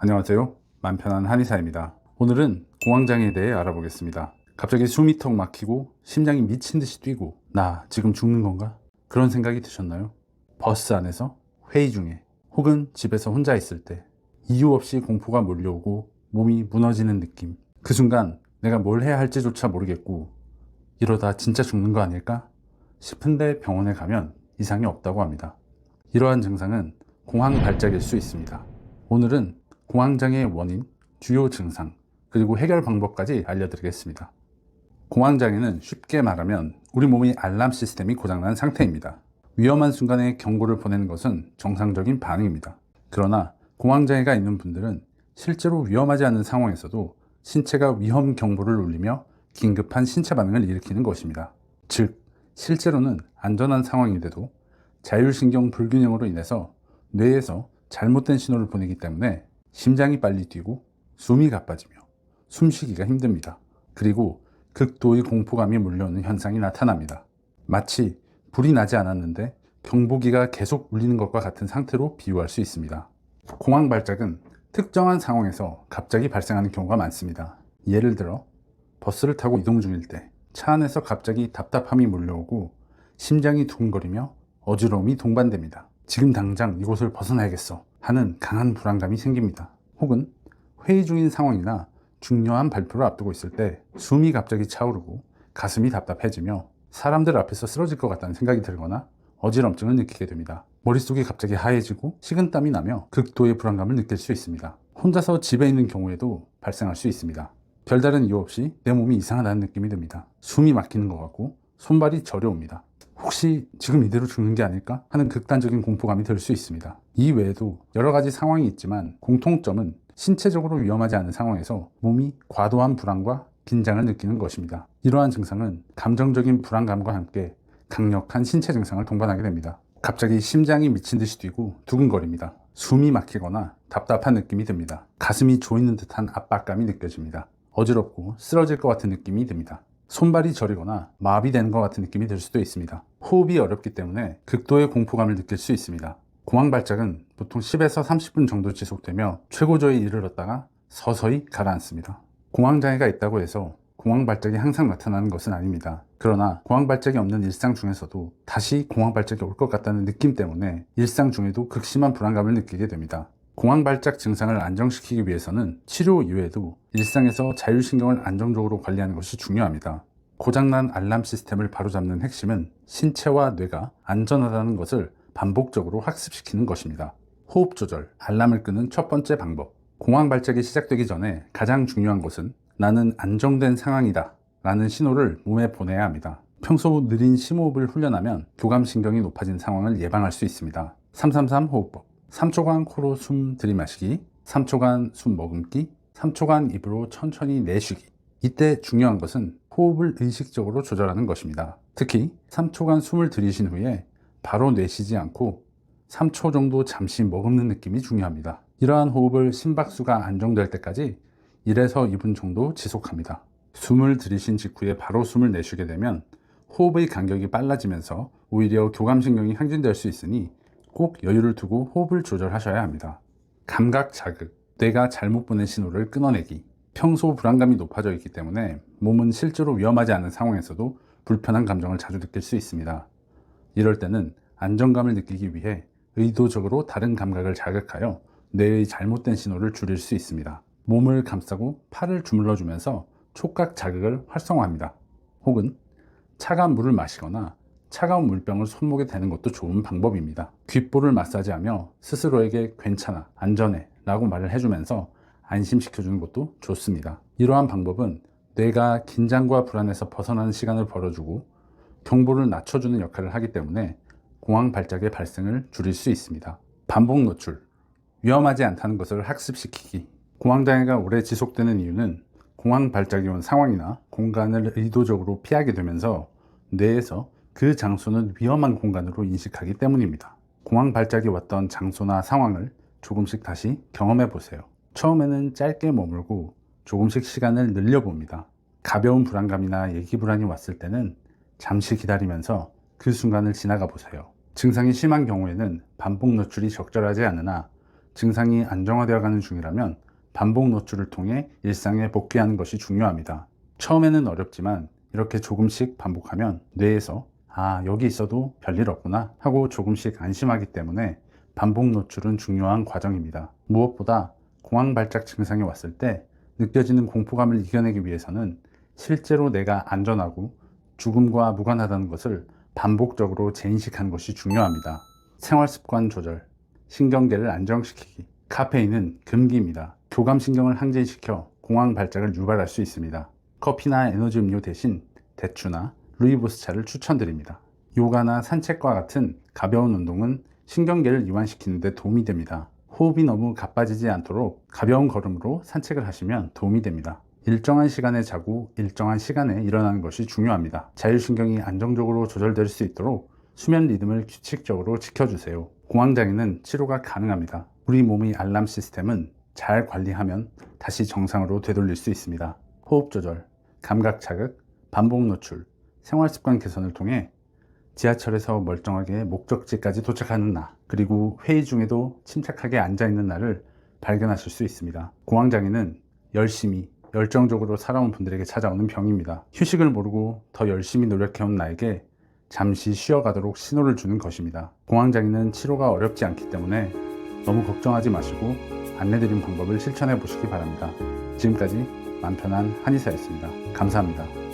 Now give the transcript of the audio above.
안녕하세요. 맘편한 한의사입니다. 오늘은 공황장애에 대해 알아보겠습니다. 갑자기 숨이 턱 막히고 심장이 미친 듯이 뛰고 나 지금 죽는 건가? 그런 생각이 드셨나요? 버스 안에서 회의 중에 혹은 집에서 혼자 있을 때 이유 없이 공포가 몰려오고 몸이 무너지는 느낌. 그 순간 내가 뭘 해야 할지조차 모르겠고 이러다 진짜 죽는 거 아닐까? 싶은데 병원에 가면 이상이 없다고 합니다. 이러한 증상은 공황 발작일 수 있습니다. 오늘은 공황장애의 원인, 주요 증상, 그리고 해결 방법까지 알려드리겠습니다. 공황장애는 쉽게 말하면 우리 몸의 알람 시스템이 고장난 상태입니다. 위험한 순간에 경고를 보내는 것은 정상적인 반응입니다. 그러나 공황장애가 있는 분들은 실제로 위험하지 않은 상황에서도 신체가 위험 경보를 울리며 긴급한 신체 반응을 일으키는 것입니다. 즉, 실제로는 안전한 상황인데도 자율신경 불균형으로 인해서 뇌에서 잘못된 신호를 보내기 때문에 심장이 빨리 뛰고 숨이 가빠지며 숨쉬기가 힘듭니다. 그리고 극도의 공포감이 몰려오는 현상이 나타납니다. 마치 불이 나지 않았는데 경보기가 계속 울리는 것과 같은 상태로 비유할 수 있습니다. 공황 발작은 특정한 상황에서 갑자기 발생하는 경우가 많습니다. 예를 들어 버스를 타고 이동 중일 때 차 안에서 갑자기 답답함이 몰려오고 심장이 두근거리며 어지러움이 동반됩니다. 지금 당장 이곳을 벗어나야겠어 하는 강한 불안감이 생깁니다. 혹은 회의 중인 상황이나 중요한 발표를 앞두고 있을 때 숨이 갑자기 차오르고 가슴이 답답해지며 사람들 앞에서 쓰러질 것 같다는 생각이 들거나 어지럼증을 느끼게 됩니다. 머릿속이 갑자기 하얘지고 식은땀이 나며 극도의 불안감을 느낄 수 있습니다. 혼자서 집에 있는 경우에도 발생할 수 있습니다. 별다른 이유 없이 내 몸이 이상하다는 느낌이 듭니다. 숨이 막히는 것 같고 손발이 저려옵니다. 혹시 지금 이대로 죽는 게 아닐까 하는 극단적인 공포감이 들 수 있습니다. 이 외에도 여러 가지 상황이 있지만 공통점은 신체적으로 위험하지 않은 상황에서 몸이 과도한 불안과 긴장을 느끼는 것입니다. 이러한 증상은 감정적인 불안감과 함께 강력한 신체 증상을 동반하게 됩니다. 갑자기 심장이 미친 듯이 뛰고 두근거립니다. 숨이 막히거나 답답한 느낌이 듭니다. 가슴이 조이는 듯한 압박감이 느껴집니다. 어지럽고 쓰러질 것 같은 느낌이 듭니다. 손발이 저리거나 마비되는 것 같은 느낌이 들 수도 있습니다. 호흡이 어렵기 때문에 극도의 공포감을 느낄 수 있습니다. 공황 발작은 보통 10에서 30분 정도 지속되며 최고조에 이르렀다가 서서히 가라앉습니다. 공황 장애가 있다고 해서 공황 발작이 항상 나타나는 것은 아닙니다. 그러나 공황 발작이 없는 일상 중에서도 다시 공황 발작이 올 것 같다는 느낌 때문에 일상 중에도 극심한 불안감을 느끼게 됩니다. 공황 발작 증상을 안정시키기 위해서는 치료 이외에도 일상에서 자율신경을 안정적으로 관리하는 것이 중요합니다. 고장난 알람 시스템을 바로잡는 핵심은 신체와 뇌가 안전하다는 것을 반복적으로 학습시키는 것입니다. 호흡 조절, 알람을 끄는 첫 번째 방법. 공황 발작이 시작되기 전에 가장 중요한 것은 나는 안정된 상황이다 라는 신호를 몸에 보내야 합니다. 평소 느린 심호흡을 훈련하면 교감신경이 높아진 상황을 예방할 수 있습니다. 333 호흡법. 3초간 코로 숨 들이마시기, 3초간 숨 머금기, 3초간 입으로 천천히 내쉬기. 이때 중요한 것은 호흡을 의식적으로 조절하는 것입니다. 특히 3초간 숨을 들이신 후에 바로 내쉬지 않고 3초 정도 잠시 머금는 느낌이 중요합니다. 이러한 호흡을 심박수가 안정될 때까지 1에서 2분 정도 지속합니다. 숨을 들이신 직후에 바로 숨을 내쉬게 되면 호흡의 간격이 빨라지면서 오히려 교감신경이 항진될 수 있으니 꼭 여유를 두고 호흡을 조절하셔야 합니다. 감각 자극, 뇌가 잘못 보낸 신호를 끊어내기. 평소 불안감이 높아져 있기 때문에 몸은 실제로 위험하지 않은 상황에서도 불편한 감정을 자주 느낄 수 있습니다. 이럴 때는 안정감을 느끼기 위해 의도적으로 다른 감각을 자극하여 뇌의 잘못된 신호를 줄일 수 있습니다. 몸을 감싸고 팔을 주물러 주면서 촉각 자극을 활성화합니다. 혹은 차가운 물을 마시거나 차가운 물병을 손목에 대는 것도 좋은 방법입니다. 귓볼을 마사지하며 스스로에게 괜찮아, 안전해 라고 말을 해주면서 안심시켜주는 것도 좋습니다. 이러한 방법은 뇌가 긴장과 불안에서 벗어나는 시간을 벌어주고 경보를 낮춰주는 역할을 하기 때문에 공황 발작의 발생을 줄일 수 있습니다. 반복 노출, 위험하지 않다는 것을 학습시키기. 공황장애가 오래 지속되는 이유는 공황 발작이 온 상황이나 공간을 의도적으로 피하게 되면서 뇌에서 그 장소는 위험한 공간으로 인식하기 때문입니다. 공황 발작이 왔던 장소나 상황을 조금씩 다시 경험해 보세요. 처음에는 짧게 머물고 조금씩 시간을 늘려봅니다. 가벼운 불안감이나 얘기 불안이 왔을 때는 잠시 기다리면서 그 순간을 지나가 보세요. 증상이 심한 경우에는 반복 노출이 적절하지 않으나 증상이 안정화되어 가는 중이라면 반복 노출을 통해 일상에 복귀하는 것이 중요합니다. 처음에는 어렵지만 이렇게 조금씩 반복하면 뇌에서 아, 여기 있어도 별일 없구나 하고 조금씩 안심하기 때문에 반복 노출은 중요한 과정입니다. 무엇보다 공황 발작 증상이 왔을 때 느껴지는 공포감을 이겨내기 위해서는 실제로 내가 안전하고 죽음과 무관하다는 것을 반복적으로 재인식하는 것이 중요합니다. 생활 습관 조절, 신경계를 안정시키기. 카페인은 금기입니다. 교감신경을 항진시켜 공황 발작을 유발할 수 있습니다. 커피나 에너지 음료 대신 대추나 루이보스차를 추천드립니다. 요가나 산책과 같은 가벼운 운동은 신경계를 이완시키는 데 도움이 됩니다. 호흡이 너무 가빠지지 않도록 가벼운 걸음으로 산책을 하시면 도움이 됩니다. 일정한 시간에 자고 일정한 시간에 일어나는 것이 중요합니다. 자율신경이 안정적으로 조절될 수 있도록 수면 리듬을 규칙적으로 지켜주세요. 공황장애는 치료가 가능합니다. 우리 몸의 알람 시스템은 잘 관리하면 다시 정상으로 되돌릴 수 있습니다. 호흡 조절, 감각 자극, 반복 노출, 생활 습관 개선을 통해 지하철에서 멀쩡하게 목적지까지 도착하는 나, 그리고 회의 중에도 침착하게 앉아있는 나를 발견하실 수 있습니다. 공황장애는 열심히, 열정적으로 살아온 분들에게 찾아오는 병입니다. 휴식을 모르고 더 열심히 노력해온 나에게 잠시 쉬어가도록 신호를 주는 것입니다. 공황장애는 치료가 어렵지 않기 때문에 너무 걱정하지 마시고 안내드린 방법을 실천해 보시기 바랍니다. 지금까지 맘 편한 한의사였습니다. 감사합니다.